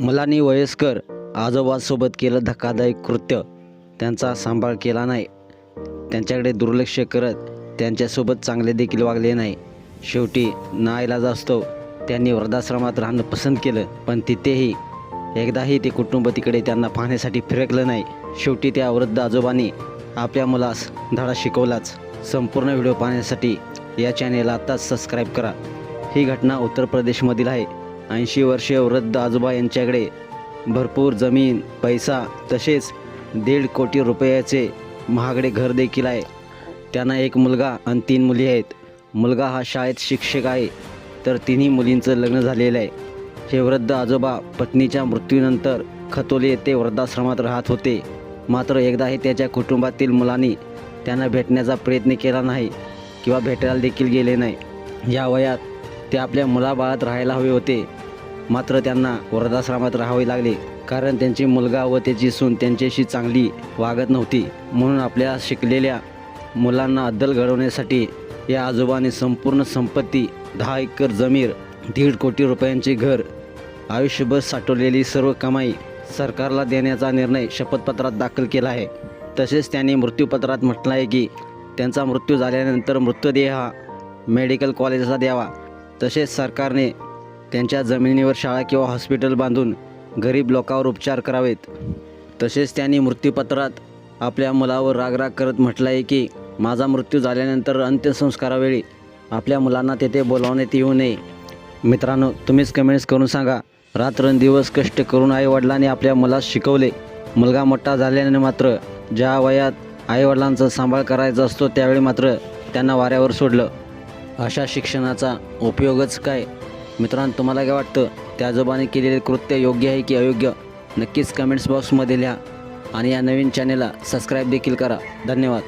मुलांनी वयस्कर आजोबासोबत केलं धक्कादायक कृत्य. त्यांचा सांभाळ केला नाही. त्यांच्याकडे दुर्लक्ष करत त्यांच्यासोबत चांगले देखील वागले नाही. शेवटी नाईलाज असतो. त्यांनी वृद्धाश्रमात राहणं पसंत केलं पण तिथेही एकदाही ते कुटुंब तिकडे त्यांना पाहण्यासाठी फिरकलं नाही. शेवटी त्या वृद्ध आजोबांनी आपल्या मुलास धडा शिकवलाच. संपूर्ण व्हिडिओ पाहण्यासाठी या चॅनेलला आत्ताच सबस्क्राईब करा. ही घटना उत्तर प्रदेशमधील आहे. ऐंशी वर्षीय वृद्ध आजोबा यांच्याकडे भरपूर जमीन पैसा तसेच दीड कोटी रुपयाचे महागडे घर देखील आहे. त्यांना एक मुलगा आणि तीन मुली आहेत. मुलगा हा शाळेत शिक्षक आहे तर तिन्ही मुलींचं लग्न झालेलं आहे. हे वृद्ध आजोबा पत्नीच्या मृत्यूनंतर खतोली येथे वृद्धाश्रमात राहत होते. मात्र एकदाही त्याच्या कुटुंबातील मुलांनी त्यांना भेटण्याचा प्रयत्न केला नाही किंवा भेटायला देखील गेले नाही. या वयात ते आपल्या मुलाबाळात राहायला हवे होते. मात्र त्यांना वृद्धाश्रमात राहावे लागले कारण त्यांची मुलगा व त्याची सून त्यांच्याशी चांगली वागत नव्हती. म्हणून आपल्या शिकलेल्या मुलांना अद्दल घडवण्यासाठी या आजोबाने संपूर्ण संपत्ती दहा एकर जमीन दीड कोटी रुपयांचे घर आयुष्यभर साठवलेली सर्व कमाई सरकारला देण्याचा निर्णय शपथपत्रात दाखल केला आहे. तसेच त्यांनी मृत्यूपत्रात म्हटलं आहे की त्यांचा मृत्यू झाल्यानंतर मृतदेह हा मेडिकल कॉलेजला द्यावा. तसेच सरकारने त्यांच्या जमिनीवर शाळा किंवा हॉस्पिटल बांधून गरीब लोकांवर उपचार करावेत. तसेच त्यांनी मृत्यूपत्रात आपल्या मुलावर रागराग करत म्हटलं आहे की माझा मृत्यू झाल्यानंतर अंत्यसंस्कारावेळी आपल्या मुलांना तेथे बोलावण्यात येऊ नये. मित्रांनो तुम्हीच कमेंट्स करून सांगा रात्रंदिवस कष्ट करून आईवडिलांनी आपल्या मुलास शिकवले. मुलगा मोठा झाल्याने मात्र ज्या वयात आईवडिलांचा सांभाळ करायचा असतो त्यावेळी मात्र त्यांना वाऱ्यावर सोडलं. अशा शिक्षणाचा उपयोगच काय? मित्रांनो तुम्हाला काय वाटतं? त्या आजोबाने केलेले कृत्य योग्य आहे की अयोग्य? नक्कीच कमेंट्स बॉक्समध्ये लिहा आणि या नवीन चॅनेलला सबस्क्राईब देखील करा. धन्यवाद.